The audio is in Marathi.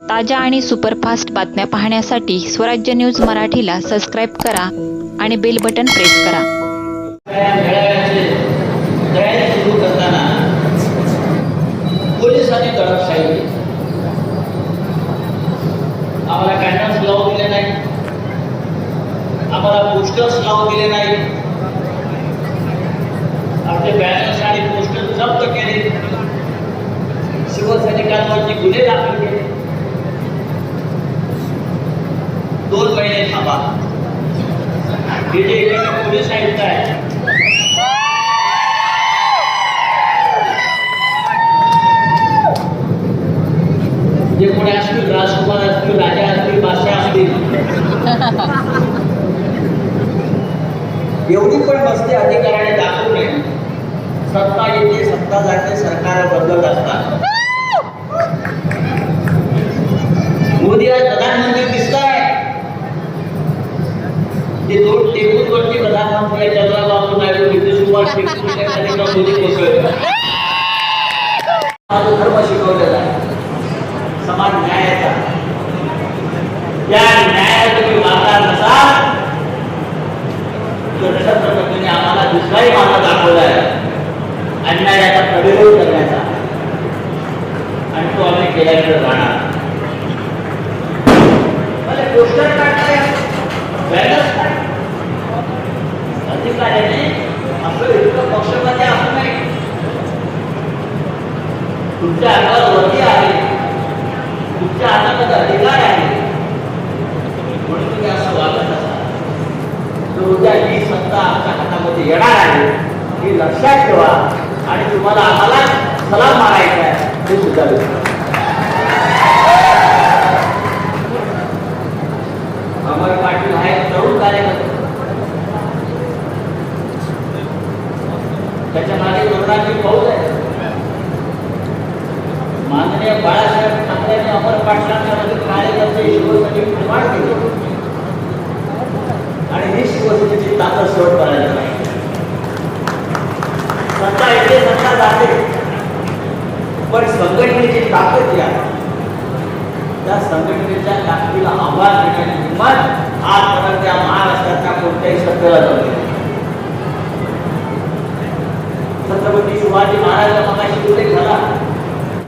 ताज्या आणि सुपरफास्ट बातम्या पाहण्यासाठी स्वराज्य न्यूज मराठीला सबस्क्राईब करा आणि बेल बटन प्रेस करा. सुरू करताना पोलिसांनी दडपशाही आम्हाला कॅन्डल्स लावून दिले नाही. आम्हाला पोस्टर्स लावून दिले नाही. आपले बॅनर्स आणि दोन महिने थांबा. हे जे इकडे पोलीस आयुक्त आहे. जे कोणी असतील राजकुमार असतील राजा असतील बादशाह असतील. एवढी पण मस्ती अधिकाऱ्याने दाखवू नये. सत्ता येते सत्ता जाते सरकार बदलत असतात. मोदी आज प्रधानमंत्री हे दोन टेबलवरती प्रधानमंत्री आहे चंद्रबाबू नायडू नितीश कुमार टेबल खाली का मोदी कोसळले धर्म शिकवलेला आहे. समाज न्यायाचा. या न्यायाला तुम्ही मानणार नसाल तर तशा पद्धतीने आम्हाला दुसराही मार्ग दाखवला आहे. अन्यायाचा प्रतिरोध करण्याचा. आणि तो आम्ही केल्याशिवाय राहणार अधिकाऱ्याने आपलं पक्षपाती असू नये तुमच्या अंगावर आहे तुमच्या हातामध्ये अधिकार आहे म्हणून तुम्ही असं वागत असाल तर उद्या ही सत्ता आमच्या हातामध्ये येणार आहे. ही लक्षात ठेवा. आणि तुम्हाला आम्हाला सलाम मारायचा आहे. हे सुद्धा त्याच्यामागे दोघांची फौज आहे. माननीय बाळासाहेब ठाकरेंनी अमर पाटलांच्या कार्यकर्ते शिवसेनेची निर्माण केली. आणि ही शिवसेनेची ताकद सोड करायला पाहिजे. सत्ता येते सत्ता जाते. पण संघटनेची ताकद जी आहे त्या संघटनेच्या ताकदीला आव्हान देण्याची हिंमत आजपर्यंत त्या महाराष्ट्राच्या कोणत्याही सत्तेला जमली छत्रपती शिवाजी महाराजांचा मगाशी उल्लेख झाला.